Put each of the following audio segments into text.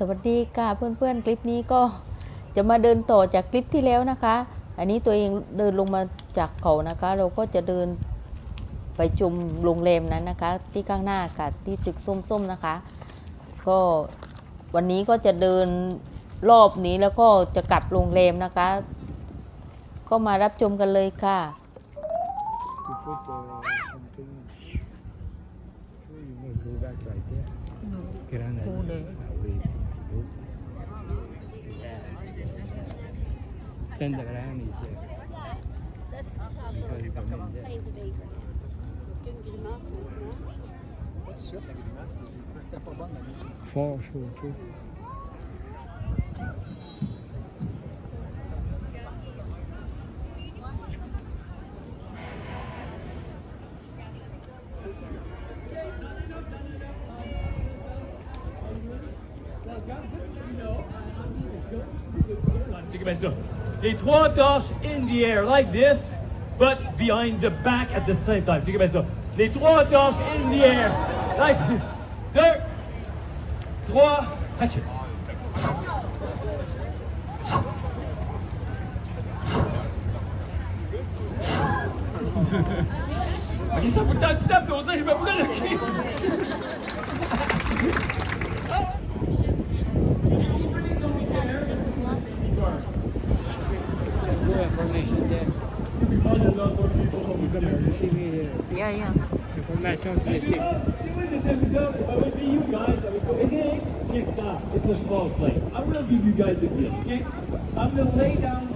สวัสดีค่ะเพื่อนๆ คลิปนี้ก็จะมาเดินต่อจากคลิปที่แล้วนะคะ อันนี้ตัวเองเดินลงมาจากเขานะคะ เราก็จะเดินไปชมโรงแรมนั้นนะคะ ที่ข้างหน้าค่ะที่ตึกส้มๆนะคะ ก็วันนี้ก็จะเดินรอบนี้แล้วก็จะกลับโรงแรมนะคะ ก็มารับชมกันเลยค่ะ You Then the there. That's the top. Plains of Abraham. not get a mouse in it, no? Out. Les trois torches in the air like this, but behind the back at the same time. Check it out. Les trois torches in the air. Like deux, trois, action. Yeah, yeah. Information to the ship. It's a small plane. I'm gonna give you guys a gift, okay? I'm gonna lay down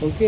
Ok?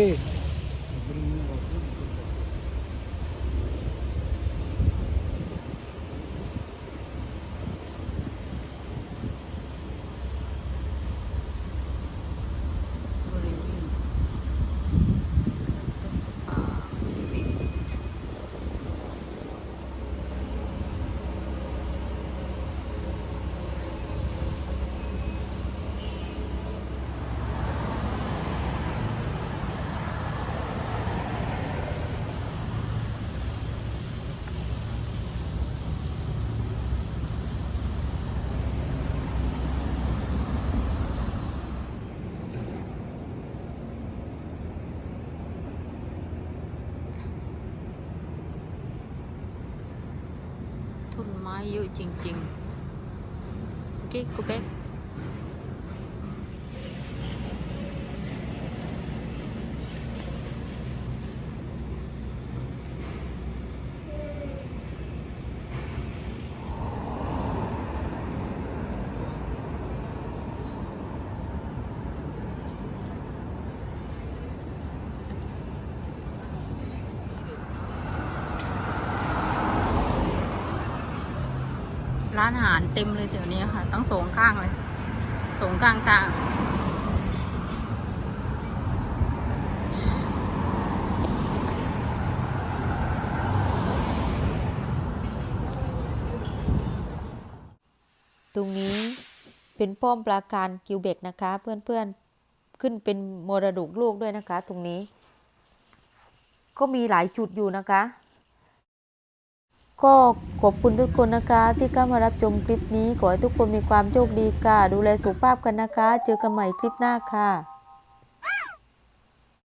นไม้เยอะจริงๆ กิ๊กกูเบ็ก ร้านอาหารเต็มเลยเดี๋ยวนี้ค่ะตั้งสองข้างเลยสองข้างทางตรงนี้เป็นป้อมปราการกิวเบกนะคะ เพื่อนๆขึ้นเป็นมรดกโลกด้วยนะคะ ตรงนี้ ก็มีหลายจุดอยู่นะคะ ก็ขอบคุณทุกคนนะคะ ที่เข้ามารับชมคลิปนี้ ขอให้ทุกคนมีความโชคดีค่ะ ดูแลสุขภาพกันนะคะ เจอกันใหม่คลิปหน้าค่ะ